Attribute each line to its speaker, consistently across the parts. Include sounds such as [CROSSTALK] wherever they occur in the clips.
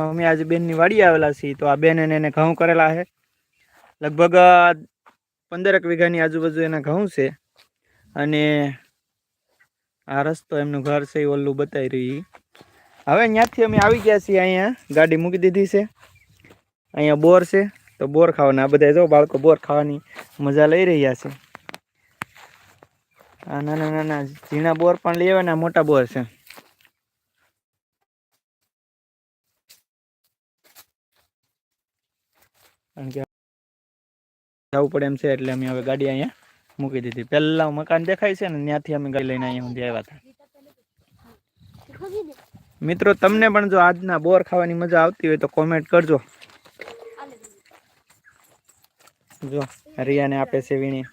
Speaker 1: અમે આજે બેનની વાડી આવેલા છીએ તો આ બેન એને એને ઘઉં કરેલા છે. લગભગ પંદરક વીઘાની આજુબાજુ એના ઘઉં છે. અને આ રસ્તો એમનું ઘર છે એ ઓલું બતાવી રહી. હવે ત્યાંથી અમે આવી ગયા છીએ અહીંયા, ગાડી મૂકી દીધી છે. અહીંયા બોર છે, તો બોર ખાવાના. આ બધા જો બાળકો બોર ખાવાની મજા લઈ રહ્યા છે. આ નાના નાના ઝીણા બોર પણ લઈ આવ્યા ને મોટા બોર છે. કારણ કે જવું પડે એમ છે એટલે અમે હવે ગાડી અહીંયા મૂકી દીધી. પહેલા મકાન દેખાય છે ને, ત્યાંથી અમે ગાડી લઈને અહીંયા સુધી આવ્યા હતા. મિત્રો, તમને પણ જો આજના બોર ખાવાની મજા આવતી હોય તો કોમેન્ટ કરજો. જો, રિયાને આપે છે વીણી.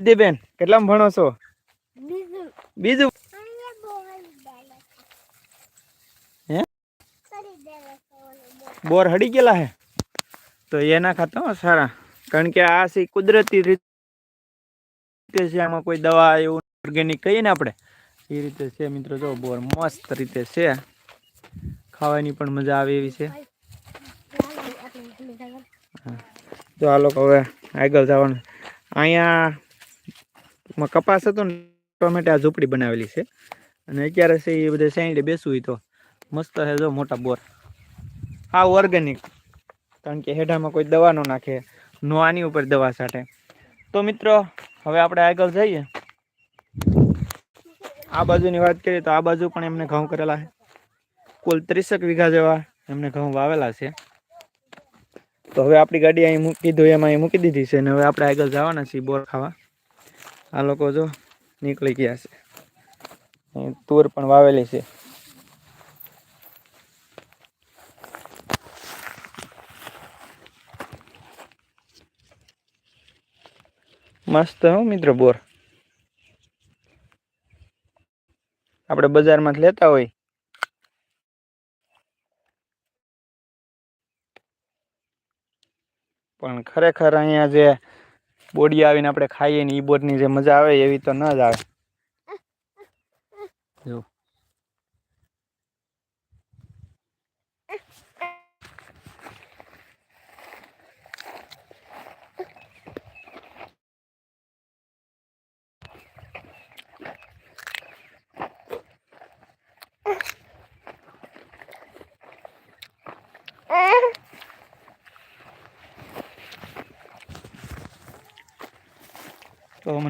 Speaker 1: દીદીબેન કેટલામાં ભણો છો? બીજું? બોર હડી ગયેલા હે? તો એના ખાતા સારા. કારણ કે આ છે કુદરતી રીતે છે, આમાં કોઈ દવા એવું ઓર્ગેનિક કહીએ ને આપણે, એ રીતે છે મિત્રો. જો, બોર મસ્ત રીતે છે. ખાવાની પણ મજા આવે એવી છે. તો આ લોકો હવે આગળ જવાનું. અહીંયા કપાસ હતો ને, ટોમેટા ઝૂંપડી બનાવેલી છે. અને અત્યારે છે એ બધે સાઈડે બેસવું હોય તો. મસ્ત છે, જો, મોટા બોર. હા ઓર્ગેનિક કારણ કે હેઠામાં કોઈ દવા ન નાખે, નો આની ઉપર દવા છાંટે. તો મિત્રો, હવે આપણે આગળ જઈએ. આ બાજુની વાત કરીએ તો આ બાજુ પણ એમને ઘઉં કરેલા છે. કુલ ત્રીસેક વીઘા જેવા એમને ઘઉં વાવેલા છે. તો હવે આપણી ગાડી અહીં મૂકી દીધું એમાં અહીં મૂકી દીધી છે અને હવે આપણે આગળ જવાના છીએ બોર ખાવા. આ લોકો જો નીકળી ગયા છે. તુર પણ વાવેલી છે. મસ્ત, હો, મિત્રો, બોર. આપણે બજારમાંથી લેતા હોય. પણ ખરેખર અહીંયા જે બોડી આવીને આપણે ખાઈએ ને એ બોરની જે મજા આવે એવી તો ન જ આવે.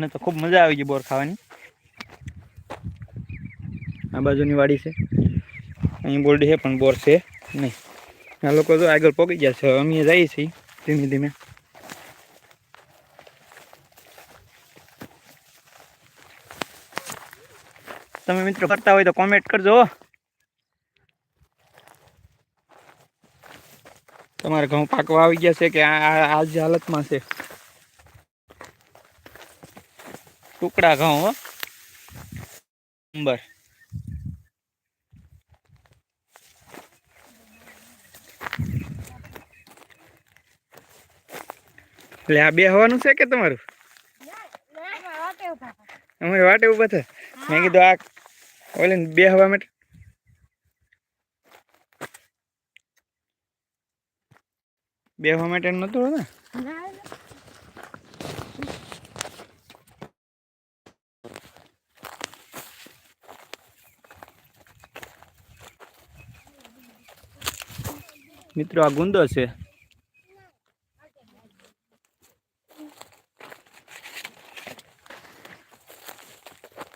Speaker 1: મને તો ખૂબ મજા આવી ગઈ બોર ખાવાની. આ બાજુની વાડી છે. અહીં બોરડી છે, પણ બોર છે નહીં. આ લોકો તો આગળ પહોંચી ગયા છે. અમે જઈએ છીએ ધીમે ધીમે. તમે મિત્રો કરતા હોય તો કોમેન્ટ કરજો હો. તમારે ઘઉં પાકવા આવી ગયા છે કે આ આ- આ જ હાલતમાં છે? ટુકડા ઘઉં, હો. નંબર. એટલે આ બે હવાનું છે કે તમારું? અમારે વાટે ઊભા થાય મેં કીધું આ ઓલે બે હવા માટે. બે હવા માટે નતું ને મિત્રો, આ ગુંદો છે.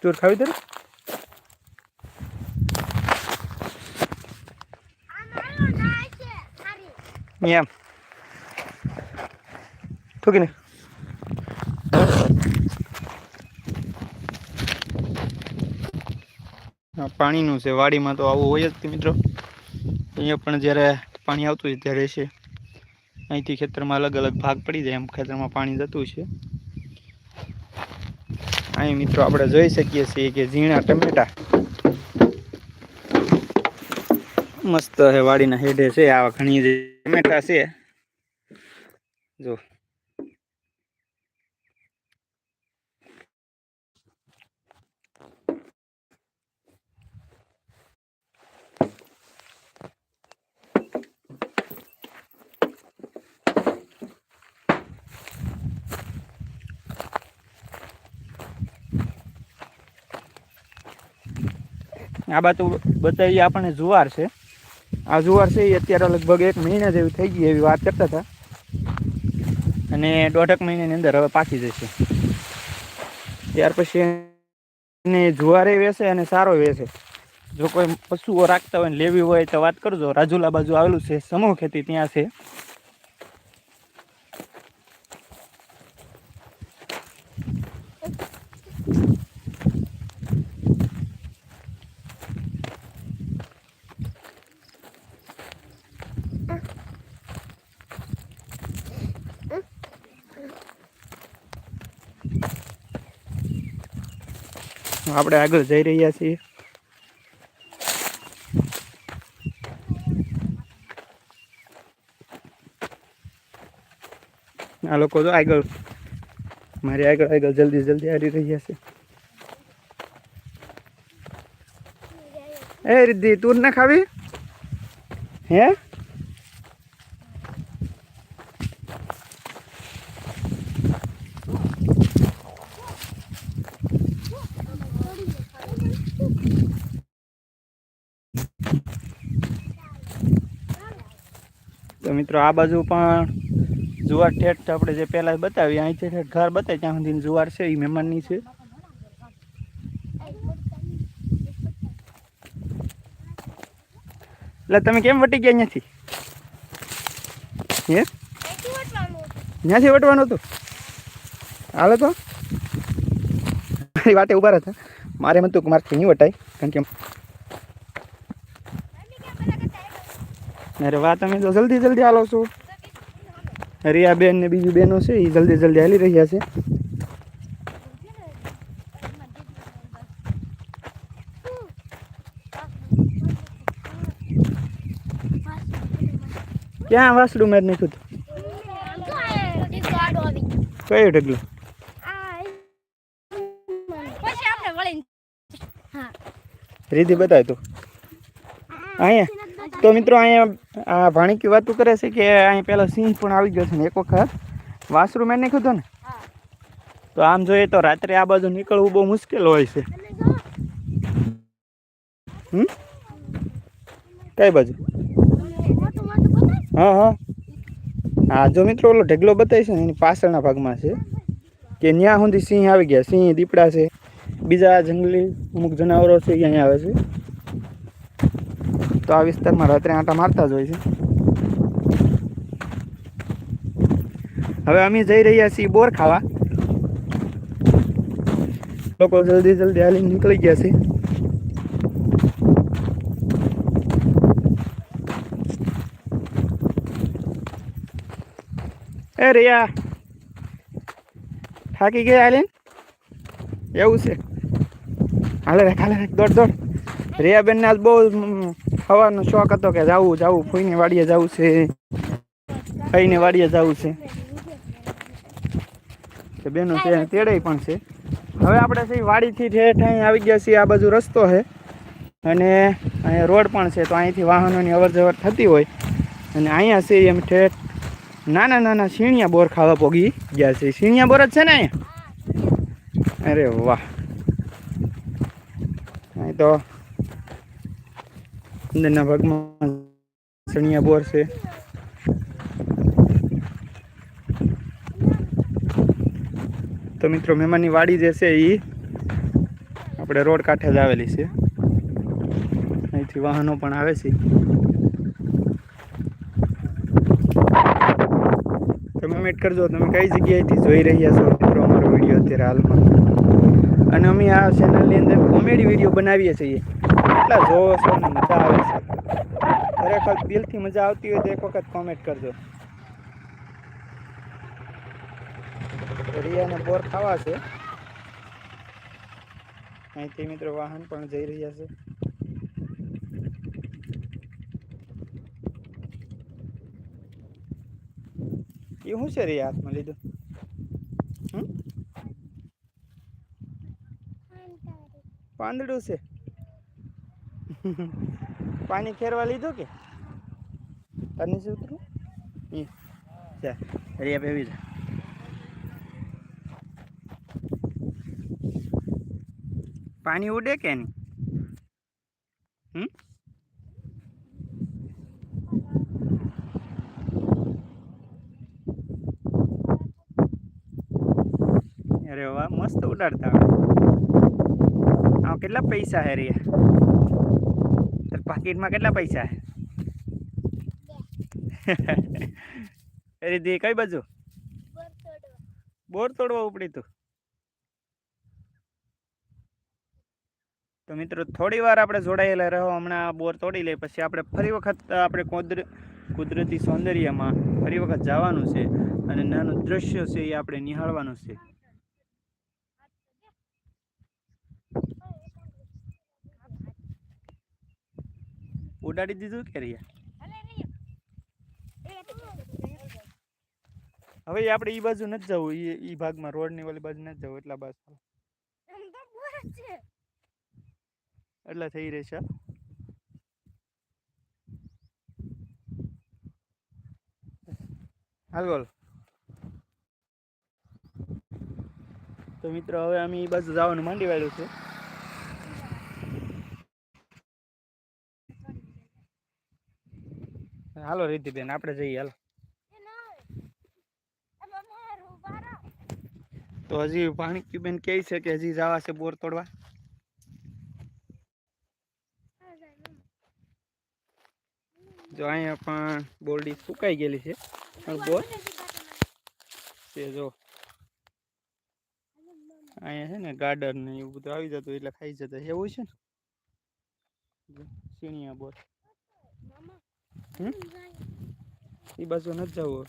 Speaker 1: ચોર ખાવી દે એમ ઠોકીને પાણીનું છે, વાડીમાં તો આવું હોય જ મિત્રો. અહીંયા પણ જ્યારે પાણી આવતું હોય ત્યારે છે. અહીંથી ખેતરમાં અલગ અલગ ભાગ પડી જાય, એમ ખેતરમાં પાણી જતું છે. અહીં મિત્રો આપણે જોઈ શકીએ છીએ કે ઝીણા ટમેટા મસ્ત હે વાડીના હેડે છે, આવા ઘણી ટમેટા છે. જો. આ બાજુ બતાવીએ આપણને જુવાર છે. આ જુવાર છે એ અત્યારે લગભગ એક મહિના જેવી થઈ ગઈ એવી વાત કરતા હતા. અને દોઢક મહિનાની અંદર હવે પાકી જશે. ત્યાર પછી એને જુવારે વેસે અને સારો વેસે. જો કોઈ પશુઓ રાખતા હોય ને લેવી હોય તો વાત કરજો. રાજુલા બાજુ આવેલું છે. સમૂહ ખેતી ત્યાં છે. આપણે આગળ જઈ રહ્યા છીએ. આ લોકો તો આગળ, મારી આગળ આગળ જલ્દી જલ્દી આવી રહ્યા છે. એ રિદ્ધિ, તું ના ખાવી? હે તો મિત્રો, આ બાજુ પણ જુવાર ઠેઠ આપણે જે પહેલાં બતાવી અહીંથી ઠેઠ ઘર બતાવી ત્યાં સુધી જુવાર છે એ મહેમાનની છે. એટલે તમે કેમ વટી ગયા અહીંયાથી? હે? ત્યાંથી વટવાનું હતું? હાલો તો. મારી વાટે ઊભા હતા મારે મતું કે મારથી નહીં વટાય, કારણ કે અરે વાહ તમે તો જલ્દી જલ્દી હાલો છો. રિયા બેન ને બીજી બહેનો છે એ જલ્દી જલ્દી હાલી રહ્યા છે. ક્યાં વાસડું મેં નહીં હતું કયું ઢગલું? રીધી બતાય તું. અહીંયા. તો મિત્રો અહીંયા ભાણીકી વાતું કરે છે કે અહીં પેલો સિંહ પણ આવી ગયો છે ને, એક વખત. વાસરું મેં કીધું ને? તો આમ જોઈએ તો રાત્રે આ બાજુ નીકળવું બહુ મુશ્કેલ હોય છે. હમ? કઈ બાજુ? હા હા. હા, જો મિત્રો ઓલો ઢગલો બતાવીશ ને, એની પાછળના ભાગમાં છે કે ત્યાં સુધી સિંહ આવી ગયા. સિંહ દીપડા છે. બીજા જંગલી અમુક જનાવરો છે અહીંયા આવે છે. તો આ વિસ્તારમાં રાત્રે આંટા મારતા જ હોય છે. હવે અમે જઈ રહ્યા છીએ બોર ખાવા. લોકો જલ્દી જલ્દી હાલી નીકળી ગયા છે. એ રિયા, થાકી ગયા હાલીન? એવું છે. હાલે રાખ હાલે રાખ દોડ દોડ. રિયાબેનને આજ બહુ હવાનો શોખ હતો કે જાવું જાવું ફૂઈને વાડીએ જવું છે. ફઈને વાડીએ જવું છે. તે બેનો છે તેડે પણ છે. હવે આપણે છે, વાડીથી ઠેઠ અહીં આવી ગયા છીએ, આ બાજુ રસ્તો છે. અને અહીંયા રોડ પણ છે, તો અહીંથી વાહનોની અવર જવર થતી હોય. અને અહીંયા છે, એમ ઠેઠ નાના નાના શીણિયા બોર ખાવા પોગી ગયા છે. શીણિયા બોર જ છે ને અહીંયા? અરે વાહ. અહીં તો અંદરના ભાગમાં શણિયા બોર છે. તો મિત્રો મહેમાનની વાડી જે છે એ આપણે રોડ કાંઠે જ આવેલી છે. અહીંથી વાહનો પણ આવે છે. તમે કમેન્ટ કરજો, તમે કઈ જગ્યાએથી જોઈ રહ્યા છો? મિત્રો અમારો વીડિયો અત્યારે હાલમાં. અને અમે આ ચેનલની અંદર કોમેડી વીડિયો બનાવીએ છીએ. એટલા જોવો છો અને મજા આવે છે. ખરેખર દિલથી મજા આવતી હોય તો એક વખત કોમેન્ટ કરજો. રિયાને બોર ખાવા છે. અહીંથી મિત્રો વાહન પણ જઈ રહ્યા છે. એ શું છે રિયા હાથમાં લીધું? પાંદડું છે. પાણી ખેરવા લીધું કે? પાણી શું ઉતરું ઈ ચા રિયા બેવી જા. પાણી ઉડે કે નહીં? હમ? અરે વાહ, મસ્ત ઉડાડતા આમાં કેટલા પૈસા હે રે? પાકીટમાં કેટલા પૈસા હે? [LAUGHS] રીધી કઈ બાજુ? બોર તોડવા ઉપડી તું. તો મિત્રો, થોડી વાર આપણે જોડાયેલા રહો, હમણાં બોર તોડી લઈએ પછી આપણે ફરી વખત આપણે કુદર, કુદરતી સૌંદર્યમાં ફરી વખત જવાનું છે, અને નાનું દ્રશ્ય છે એ આપણે નિહાળવાનું છે. ઉડાડી દીધું કે રિયા હવે આપણે ઈ બાજુ નથી જવું. ઈ ઈ ભાગમાં રોડની વાલી બાજુ નથી જવું એટલા બાજુ એટલે થઈ રહેશે હાલ બોલ. તો મિત્રો, હવે અમે ઈ બાજુ જવાનું માંડી વાળ્યું છે. હાલો રીતિબેન આપણે જઈએ, હાલો. તો હજી પાણી બેન કહે છે કે હજી જવા છે બોર તોડવા. જો અહીંયા પણ બોરડી સુકાઈ ગયેલી છે, પણ બોર છે જો. અહીંયા છે ને ગાર્ડન ને એવું બધું આવી જતું એટલે ખાઈ જતા એવું છે ને? સીણિયા બોર? એ બાજુ નથી જવું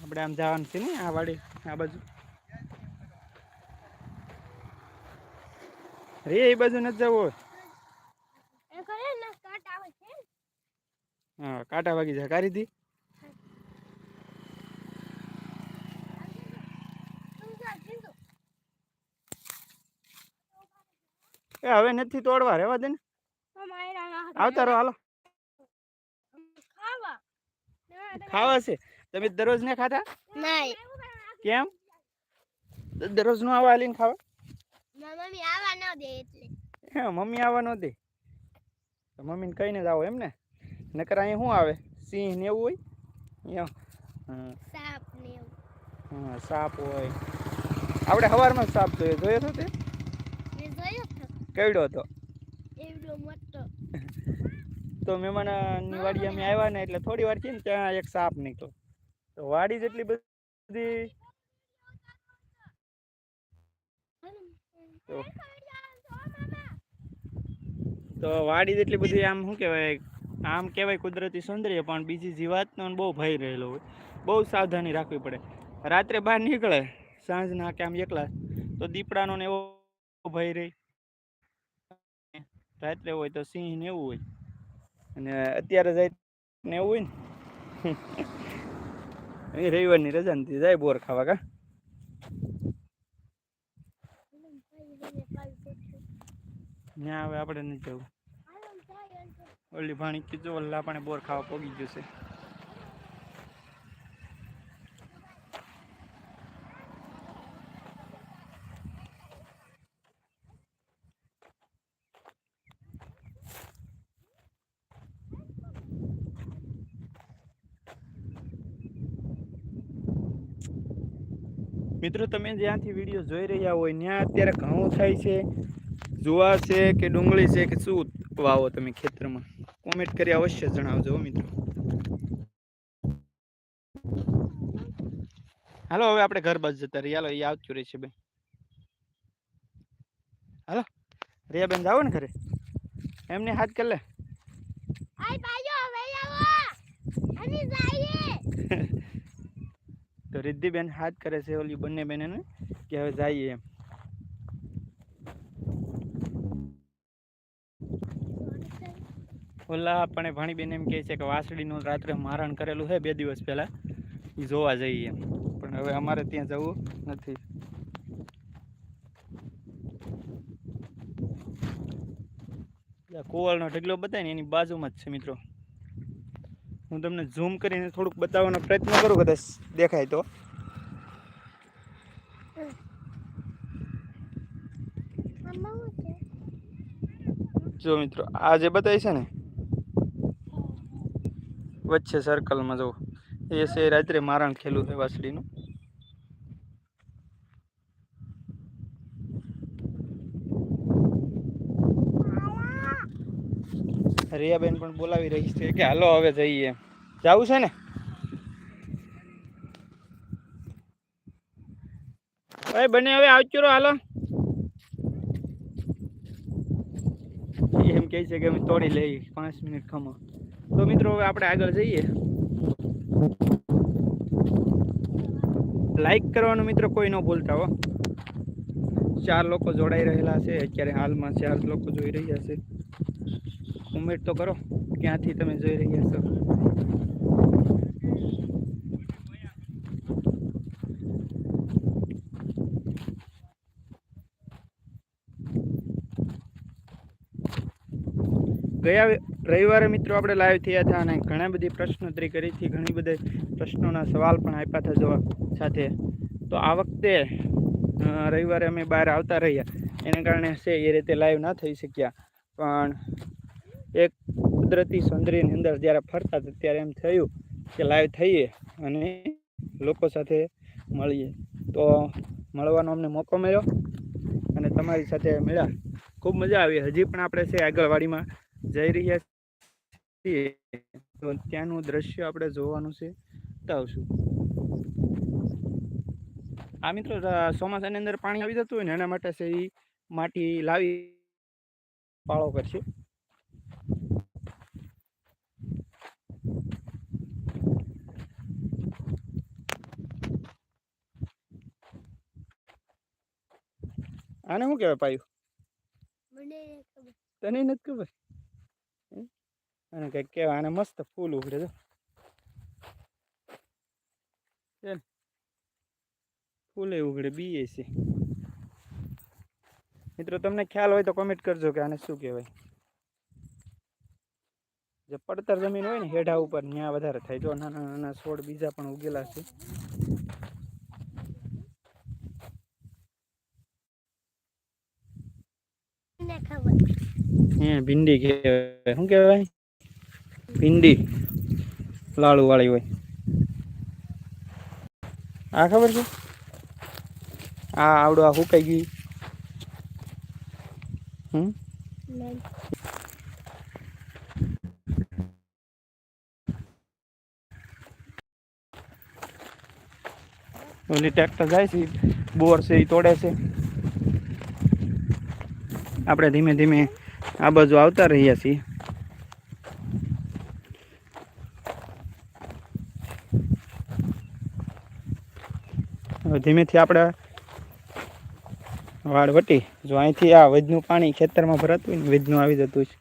Speaker 1: આપણે આમ જવાનું છે ને આ વાડી આ બાજુ. રે એ બાજુ નથી જવું હા કાંટા વાગી જાય. કાઢી દી. એ હવે નથી તોડવા રહેવા દે ને. આવતા રહો હાલો. ખાવા છે? તમે દરરોજ ને ખાતા
Speaker 2: નહીં.
Speaker 1: કેમ? દરરોજનું આવા હાલીને ખાવા?
Speaker 2: મમ્મી આવા ન દે એટલે.
Speaker 1: હે, મમ્મી આવવા ન દે. તો મમ્મીને કહીને જ આવો એમ ને. નકર અહીંયા શું આવે? સિંહ ને એવું હોય?
Speaker 2: સાપ ને એવું.
Speaker 1: હા સાપ હોય. આપણે સવારમાં સાપ જોયો જોયો હતો તે?
Speaker 2: જોયો તો
Speaker 1: કેવડો હતો?
Speaker 2: એવડો મોટો.
Speaker 1: તો મહેમાનની વાડી અમે આવ્યા ને એટલે થોડી વાર છે ને ત્યાં એક સાપ નીકળ્યો. તો વાડી જેટલી બધી તો તો વાડી જેટલી બધી આમ શું કહેવાય, આમ કહેવાય કુદરતી સૌંદર્ય, પણ બીજી જીવાતનો બહુ ભય રહેલો હોય. બહુ સાવધાની રાખવી પડે. રાત્રે બહાર નીકળે સાંજના કે આમ એકલા, તો દીપડાનો ને એવો ભય રહે. રાત્રે હોય તો સિંહ ને એવું હોય. અને અત્યારે જાય ને એવું હોય ને. [LAUGHS] એ રવિવારની રજા નથી જાય બોર ખાવા કા? ના, હવે આપણે નથી જવું. ઓલી ભાણી કીધું, ઓલા, આપણે બોર ખાવા પોગી ગયું છે. મિત્રો તમે જ્યાંથી વીડિયો જોઈ રહ્યા હોય ત્યાં અત્યારે ઘઉં થાય છે. જુવાર છે કે ડુંગળી છે કે શું વાવો તમે ખેતરમાં? કોમેન્ટ કરી અવશ્ય જણાવજો મિત્રો. હાલો હવે આપણે ઘર બાજુ જતા રહીએ. હાલો એ આવતું રહેશે બેન. હાલો રિયા બેન જાઓ ને ઘરે. એમને હાથ કરી લે.
Speaker 2: આય બાજો હવે આવો. અમે જઈએ. [LAUGHS]
Speaker 1: રિદ્ધિબેન હાથ કરે છે ઓલી બંને બેન કે હવે જઈએ એમ. ઓલા પણ ભાણીબેન એમ કહે છે કે વાસળીનું રાત્રે મારણ કરેલું છે બે દિવસ પહેલા. એ જોવા જઈએ એમ. પણ હવે અમારે ત્યાં જવું નથી. કુવાળનો ઢગલો બતાય ને એની બાજુમાં જ છે મિત્રો. હું તમને ઝૂમ કરીને થોડુંક બતાવવાનો પ્રયત્ન કરું, કદાચ દેખાય તો. જો મિત્રો, આ જે બતાવી છે ને, વચ્ચે સર્કલમાં જવું એ છે રાત્રે મારણ ખેલું છે વાસળીનું રિયાબેન પણ બોલાવી રહી છે. કે હાલો હવે જઈએ. જવું છે ને? ભાઈ બને હવે આવજો હાલો. એમ કહે છે કે અમે તોડી લઈ પાંચ મિનિટ ખમો. તો મિત્રો હવે આપણે આગળ જઈએ. લાઈક કરવાનું મિત્રો કોઈ ન ભૂલતા હો. ચાર લોકો જોડાઈ રહેલા છે. અત્યારે હાલમાં ચાર લોકો જોઈ રહ્યા છે. કોમેન્ટ તો કરો, ક્યાંથી તમે જોઈ રહ્યા છો? ગયા રવિવારે મિત્રો આપણે લાઈવ થયા હતા અને ઘણા બધી પ્રશ્નોત્તરી કરી હતી. ઘણી બધી પ્રશ્નોના સવાલ પણ આપ્યા હતા જોવા સાથે. તો આ વખતે રવિવારે અમે બહાર આવતા રહ્યા. એને કારણે છે એ રીતે લાઈવ ના થઈ શક્યા. પણ કુદરતી સૌંદર્યની અંદર જ્યારે ફરતા હતા ત્યારે એમ થયું કે લાઈવ થઈએ અને લોકો સાથે મળીએ. તો મળવાનો અમને મોકો મળ્યો અને તમારી સાથે મળ્યા. ખૂબ મજા આવી. હજી પણ આપણે છે આગળવાડીમાં જઈ રહ્યા છીએ. તો ત્યાંનું દ્રશ્ય આપણે જોવાનું છે. બતાવશું. આ મિત્રો ચોમાસાની અંદર પાણી આવી જતું હોય ને, એના માટે છે એ માટી લાવી પાળો કરશે. આને શું કહેવાય પાયું? તને નથી ખબર? અને આને કંઈક કહેવાય આને મસ્ત ફૂલ ઉઘડે તો? ફૂલે ઉઘડે બીએ છે. મિત્રો તમને ખ્યાલ હોય તો કોમેન્ટ કરજો કે આને શું કહેવાય. જે પડતર જમીન હોય ને હેઢા ઉપર ત્યાં વધારે થાય. જો નાના નાના છોડ બીજા પણ ઉગેલા છે
Speaker 2: મને ખબર
Speaker 1: હે, ભીંડી કહેવાય. શું કહેવાય? ભીંડી. લાળુ વાળી હોય. આ ખબર છે? આ આવડું, આ સુકાઈ ગયું. હમ? ઓલી ટ્રેક્ટર જાય છે, બોર છે એ તોડે છે. આપણે ધીમે ધીમે આ બાજુ આવતા રહ્યા છીએ. ધીમેથી આપણે વાળ વટી, જો અહીંથી આ વજનું પાણી ખેતરમાં ભરાતું હોય ને વજનું આવી જતું છે.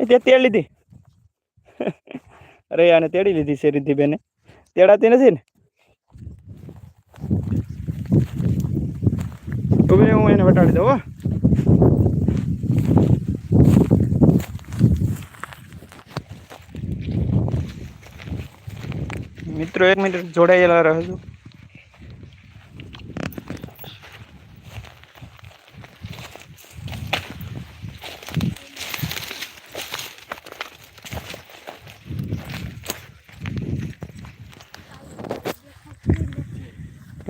Speaker 1: એ તે લીધી. [LAUGHS] અરે આને તેડી લીધી છે, રિદ્ધિબેને. તેડાતી નથી ને ઊભી રહે, હું એને વટાડી દઉં મિત્રો એક મિનિટ જોડાયેલા રહેજો.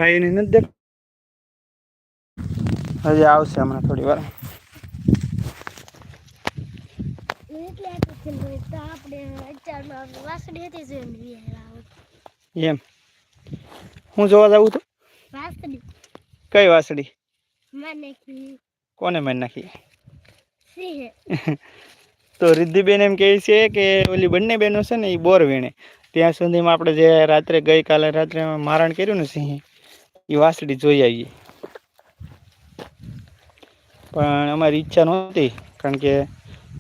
Speaker 1: એને નથી દેખ હજી આવશે હમણાં થોડી વાર. એમ હું જોવા જાઉં તો? કઈ
Speaker 2: વાસડી
Speaker 1: કોને મારી નાખી? [LAUGHS] તો રિદ્ધિબેન એમ કહે છે કે ઓલી બંને બહેનો છે ને એ બોર વીણે. ત્યાં સુધીમાં આપણે જે રાત્રે ગઈકાલે રાત્રે મારણ કર્યું ને સિંહ એ વાસડી જોઈ આવીએ. પણ અમારી ઈચ્છા નહોતી, કારણ કે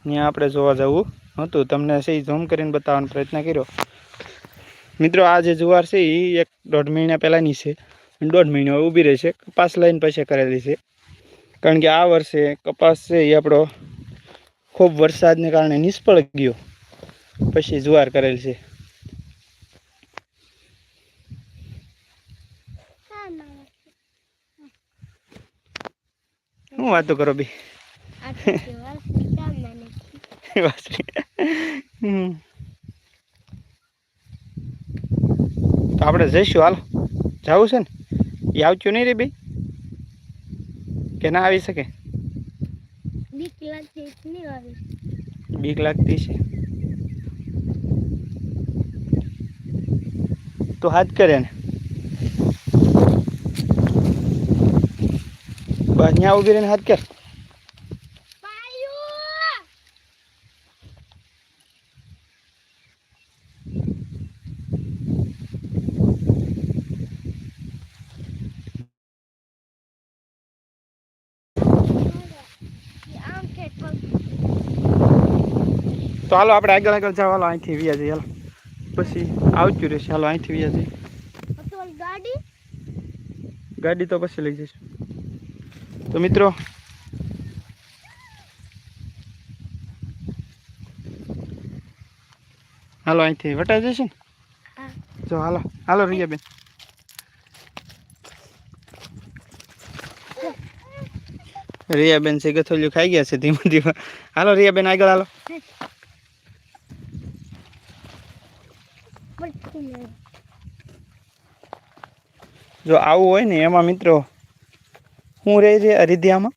Speaker 1: ત્યાં આપણે જોવા જવું નહોતું તમને સહી ઝૂમ કરીને બતાવવાનો પ્રયત્ન કર્યો. મિત્રો, આ જે જુવાર છે એ એક દોઢ મહિના પહેલાંની છે. દોઢ મહિનો ઊભી રહી છે. કપાસ લઈને પછી કરેલી છે. કારણ કે આ વર્ષે કપાસ છે એ આપણો ખૂબ વરસાદને કારણે નિષ્ફળ ગયો. પછી જુવાર કરેલ છે
Speaker 2: હા ના
Speaker 1: શું વાતો કરો બી?
Speaker 2: તો
Speaker 1: આપણે જઈશું, હાલ. જવું છે ને? એ આવતું નહીં રે બી? કે ના આવી શકે?
Speaker 2: બીક લાગતી
Speaker 1: છે. તો હાથ કરે ને? બસ ત્યાં ઊભી રહીને હાથ કર
Speaker 2: પાયું આમ કે પગ
Speaker 1: તો હાલો આપણે આગળ આગળ જાવ હાલો અહીંથી વ્યા જઈએ હાલો પછી આવતું રહેશે હાલો અહીંથી વ્યા જઈએ
Speaker 2: તો ગાડી
Speaker 1: ગાડી તો પછી લઈ જઈશું તો મિત્રો હાલો અહીંથી વટાઈ જશે ને? જો હાલો હાલો રિયા બેન. રિયાબેન છે ગથોલિયું ખાઈ ગયા છે ધીમે ધીમે. હાલો રિયાબેન આગળ હાલો. જો આવું હોય ને એમાં મિત્રો શું રહે છે અરિધ્યામાં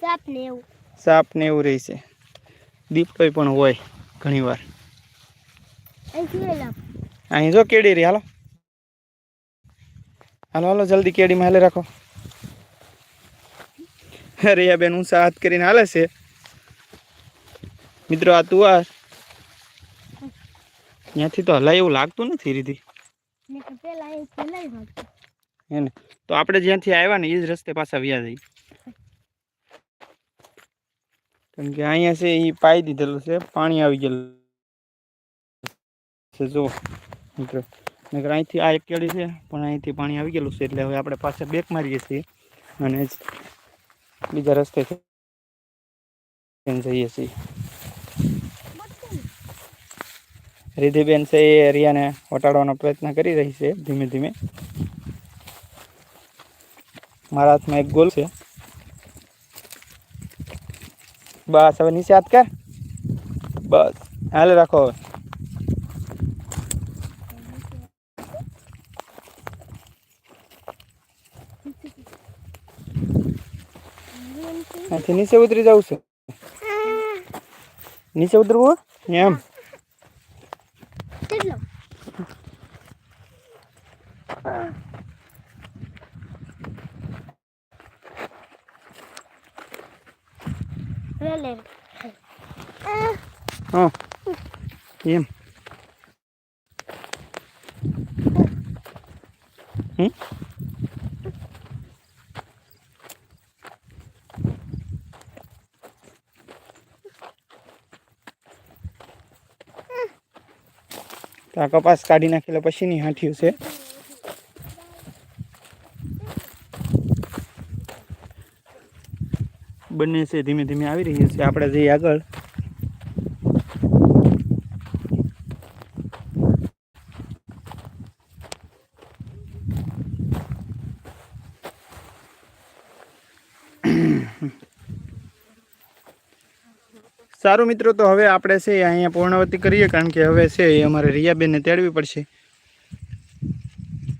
Speaker 2: સાપ ને એવું.
Speaker 1: સાપ ને એવું રહે છે. દીપડો પણ હોય ઘણીવાર.
Speaker 2: અહીં
Speaker 1: જો કેડી રહી હાલો. હાલો હાલો જલ્દી કેડીમાં હાલે રાખો. રિયા બેન ઊંચા હાથ કરીને હાલે છે. મિત્રો આ તુવાર. ત્યાંથી તો હલાય એવું લાગતું નથી રીધી.
Speaker 2: પેલા
Speaker 1: હે ને તો આપણે જ્યાંથી આવ્યા ને એ જ રસ્તે પાછા વ્યા જઈએ કેમ કે અહીંયા છે એ પાઈ દીધેલું છે, પાણી આવી ગયેલું છે, જો. મિત્રો, નકર અહીંથી આ એક છે, પણ અહીંથી પાણી આવી ગયેલું છે, એટલે હવે આપણે પાછા બેક મારીએ છીએ અને બીજા રસ્તે જઈએ છીએ. રિધિબેન છે એ એરિયાને વટાડવાનો પ્રયત્ન કરી રહી છે, ધીમે ધીમે. મારા હાથમાં એક ગોલ છે. બસ હવે નીચે હાથ કર. બસ હાલે રાખો હવે. અહીંથી નીચે ઉતરી જવું છે. નીચે ઉતરવું એમ
Speaker 2: કેટલો લે લે
Speaker 1: હા એમ હમ તો આ કપાસ કાઢી નાખેલા પછીની હાંઠિયું છે. બંને છે ધીમે ધીમે આવી રહી છે. આપણે જઈએ આગળ. સારું મિત્રો તો હવે આપણે છે અહીંયા પૂર્ણવતી કરીએ કારણ કે હવે છે એ અમારે રિયાબેનને તેડવી પડશે.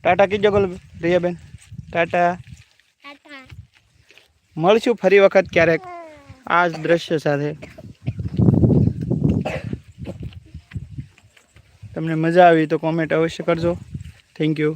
Speaker 1: ટાટા કીજો ગોલ રિયાબેન.
Speaker 2: ટાટા.
Speaker 1: મળશું ફરી વખત ક્યારેક આ જ દ્રશ્ય સાથે. તમને મજા આવી તો કોમેન્ટ અવશ્ય કરજો. Thank you